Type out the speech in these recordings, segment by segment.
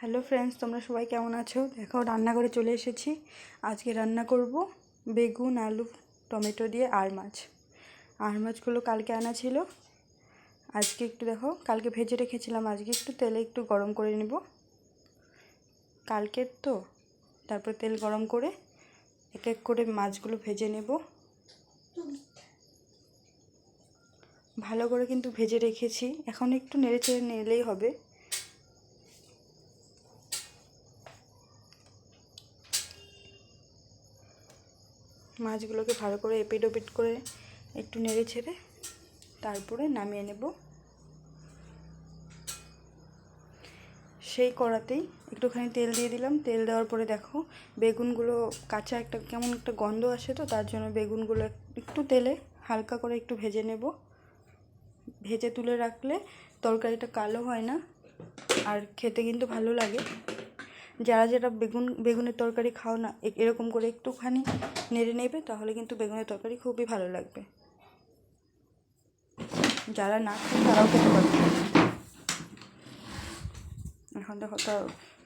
Hello friends, তোমরা সবাই কেমন আছো? দেখো, রান্নাঘরে চলে এসেছি। আজকে রান্না করব বেগুন, আলু, টমেটো দিয়ে আর মাছ। আর মাছগুলো কালকে আনা ছিল। আজকে একটু দেখো, কালকে ভেজে রেখেছিলাম। আজকে একটু তেলে একটু গরম করে নেব। কালকের তো, তারপর তেল গরম করে এক এক করে মাছগুলো ভেজে নেব। ভালো করে কিন্তু ভেজে রেখেছি। এখন একটু নেড়ে চেড়ে নিলেই হবে। মাছগুলোকে ভালো করে এপিট ওপিট করে একটু নেড়ে ছেড়ে তারপরে নামিয়ে নেব। সেই কড়াতেই একটুখানি তেল দিয়ে দিলাম। তেল দেওয়ার পরে দেখো বেগুনগুলো কাঁচা একটা কেমন একটা গন্ধ আসে তো, তার জন্য বেগুনগুলো একটু তেলে হালকা করে একটু ভেজে নেব। ভেজে তুলে রাখলে তরকারিটা কালো হয় না, আর খেতে কিন্তু ভালো লাগে। যারা যারা বেগুন, বেগুনের তরকারি খাও না এরকম করে একটুখানি নেড়ে নেবে, তাহলে কিন্তু বেগুনের তরকারি খুবই ভালো লাগবে। যারা না খায়, তারাও খেতে পারবে এখন দেখো তো,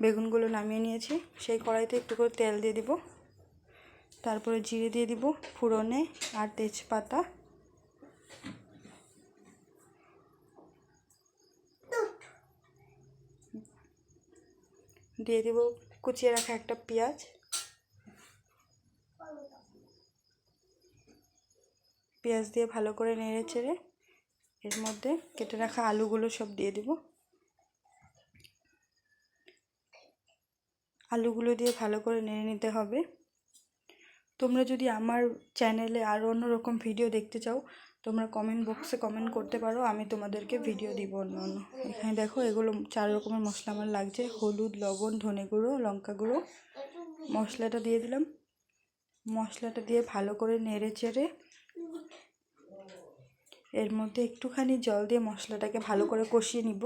বেগুনগুলো নামিয়ে নিয়েছি। সেই কড়াইতে একটু করে তেল দিয়ে দিব। তারপরে জিরে দিয়ে দিব, ফুরনে আর তেজপাতা। দিয়ে দিব, কুচিয়ে রাখা একটা পেঁয়াজ। পেঁয়াজ দিয়ে ভালো করে নেড়ে চেড়ে এর মধ্যে কেটে রাখা আলুগুলো সব দিয়ে দিব। আলুগুলো দিয়ে ভালো করে নেড়ে নিতে হবে। তোমরা যদি আমার চ্যানেলে আরও অন্যরকম ভিডিও দেখতে চাও তোমরা কমেন্ট বক্সে কমেন্ট করতে পারো, আমি তোমাদেরকে ভিডিও দিব অন্য অন্য। এখানে দেখো, এগুলো চার রকমের মশলা আমার লাগছে। হলুদ, লবণ, ধনে গুঁড়ো, লঙ্কা গুঁড়ো। মশলাটা দিয়ে দিলাম। মশলাটা দিয়ে ভালো করে নেড়ে চেড়ে এর মধ্যে একটুখানি জল দিয়ে মশলাটাকে ভালো করে কষিয়ে নিব।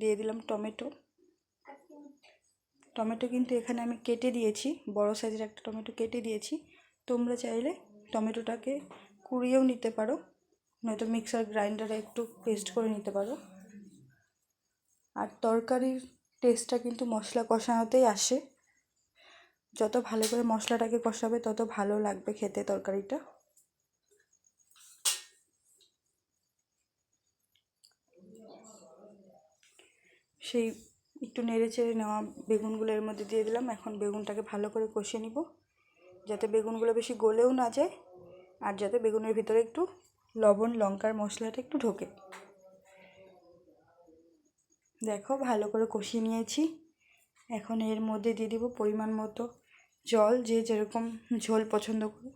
দিয়ে দিলাম টমেটো। টমেটো কিন্তু এখানে আমি কেটে দিয়েছি, বড় সাইজের একটা টমেটো কেটে দিয়েছি। তোমরা চাইলে টমেটোটাকে কুড়িয়েও নিতে পারো, নয়তো মিক্সার গ্রাইন্ডারে একটু পেস্ট করে নিতে পারো। আর তরকারির টেস্টটা কিন্তু মশলা কষানোতেই আসে। যত ভালো করে মশলাটাকে কষাবে, তত ভালো লাগবে খেতে তরকারিটা। সেই একটু নেড়ে চেড়ে নেওয়া বেগুনগুলো এর মধ্যে দিয়ে দিলাম। এখন বেগুনটাকে ভালো করে কষিয়ে নিব। যাতে বেগুনগুলো বেশি গলেও না যায় আর যাতে বেগুনের ভিতরে একটু লবণ, লঙ্কার মশলাটা একটু ঢোকে। দেখো, ভালো করে কষিয়ে নিয়েছি। এখন এর মধ্যে দিয়ে দিব পরিমাণ মতো জল, যে যেরকম ঝোল পছন্দ করে।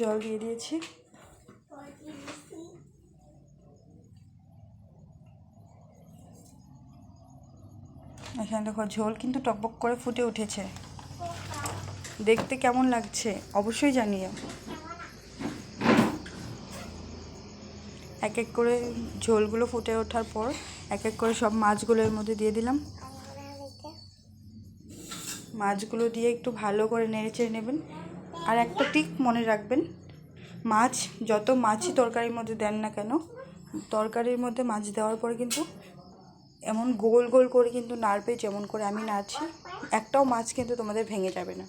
জল দিয়ে দিয়েছি। এখানে দেখো ঝোল কিন্তু টকবক করে ফুটে উঠেছে। দেখতে কেমন লাগছে? অবশ্যই জানিও। এক এক করে ঝোলগুলো ফুটে ওঠার পর এক এক করে সব মাছগুলো এর মধ্যে দিয়ে দিলাম। মাছগুলো দিয়ে একটু ভালো করে নেড়ে চেড়ে নেবেন। আর একটা টিক মনে রাখবেন, মাছ যত মাছই তরকারির মধ্যে দেন না কেন, তরকারির মধ্যে মাছ দেওয়ার পরে কিন্তু এমন গোল গোল করে কিন্তু নাড়বে যেমন করে আমি নাড়ছি। একটাও মাছ কিন্তু তোমাদের ভেঙে যাবে না।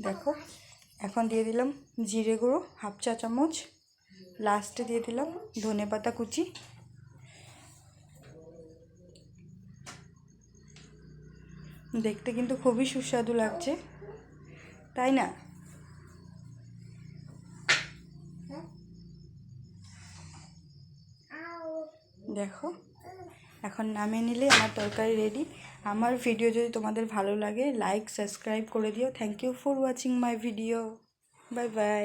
দেখো, এখন দিয়ে দিলাম জিরে গুঁড়ো, হাফ চা চামচ। লাস্টে দিয়ে দিলাম ধনে পাতা কুচি। দেখতে কিন্তু খুবই সুস্বাদু লাগছে। তাই না? দেখো এখন নামিয়ে নিলে আমার তরকারি রেডি আমার ভিডিও যদি তোমাদের ভালো লাগে লাইক সাবস্ক্রাইব করে দিও. Thank you for watching my video bye bye